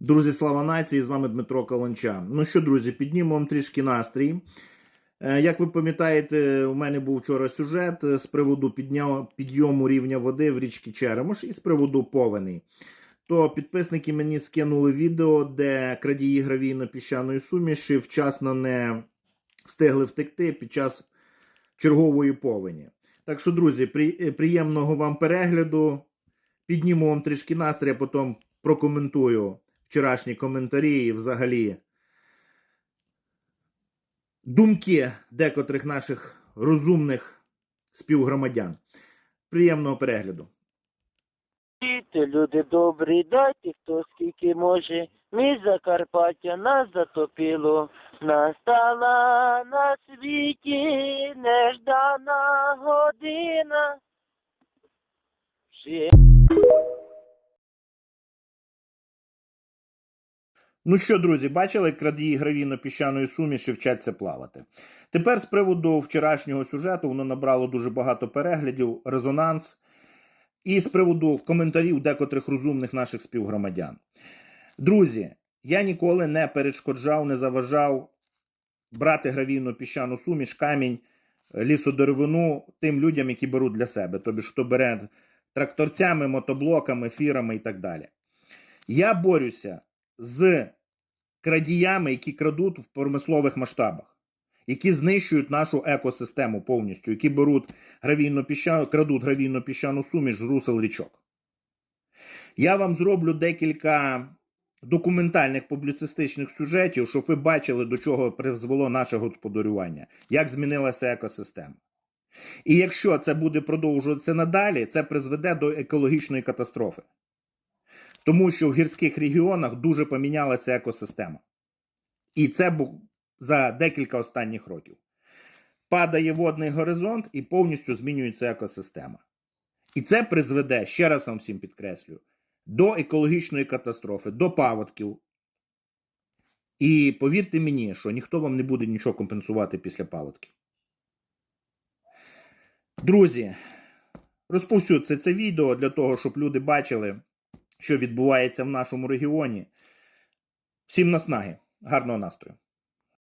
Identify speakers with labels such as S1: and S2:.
S1: Друзі, слава нації! З вами Дмитро Каланча. Ну що, друзі, піднімемо вам трішки настрій. Е, Як ви пам'ятаєте, у мене був вчора сюжет е, з приводу підйому рівня води в річці Черемош і з приводу повеней. То підписники мені скинули відео, де крадії гравійно-піщаної суміші вчасно не встигли втекти під час чергової повені. Так що, друзі, е, приємного вам перегляду. Підніму вам трішки настрій, а потім прокоментую вчорашні коментарі і взагалі думки декотрих наших розумних співгромадян. Приємного перегляду.
S2: Люди добрі, дайте хто скільки може. Ми Закарпаття нас затопило. Настала на світі неждана година.
S1: Ну що, друзі, бачили, як крадії гравійно-піщаної суміші вчаться плавати. Тепер з приводу вчорашнього сюжету воно набрало дуже багато переглядів, резонанс. І з приводу коментарів декотрих розумних наших співгромадян. Друзі, я ніколи не перешкоджав, не заважав брати гравійну піщану суміш, камінь, лісодеревину тим людям, які беруть для себе. Тобі ж хто бере тракторцями, мотоблоками, фірами і так далі. Я борюся з крадіями, які крадуть в промислових масштабах, які знищують нашу екосистему повністю, які беруть гравійно піщану, крадуть гравійно піщану суміш з русел річок. Я вам зроблю декілька документальних публіцистичних сюжетів, щоб ви бачили, до чого призвело наше господарювання, як змінилася екосистема. І якщо це буде продовжуватися надалі, це призведе до екологічної катастрофи. Тому що в гірських регіонах дуже помінялася екосистема. І це за декілька останніх років. Падає водний горизонт і повністю змінюється екосистема. І це призведе, ще раз вам всім підкреслюю, до екологічної катастрофи, до паводків. І повірте мені, що ніхто вам не буде нічого компенсувати після паводків. Друзі, розповсюдьте це відео для того, щоб люди бачили, що відбувається в нашому регіоні. Всім наснаги, гарного настрою!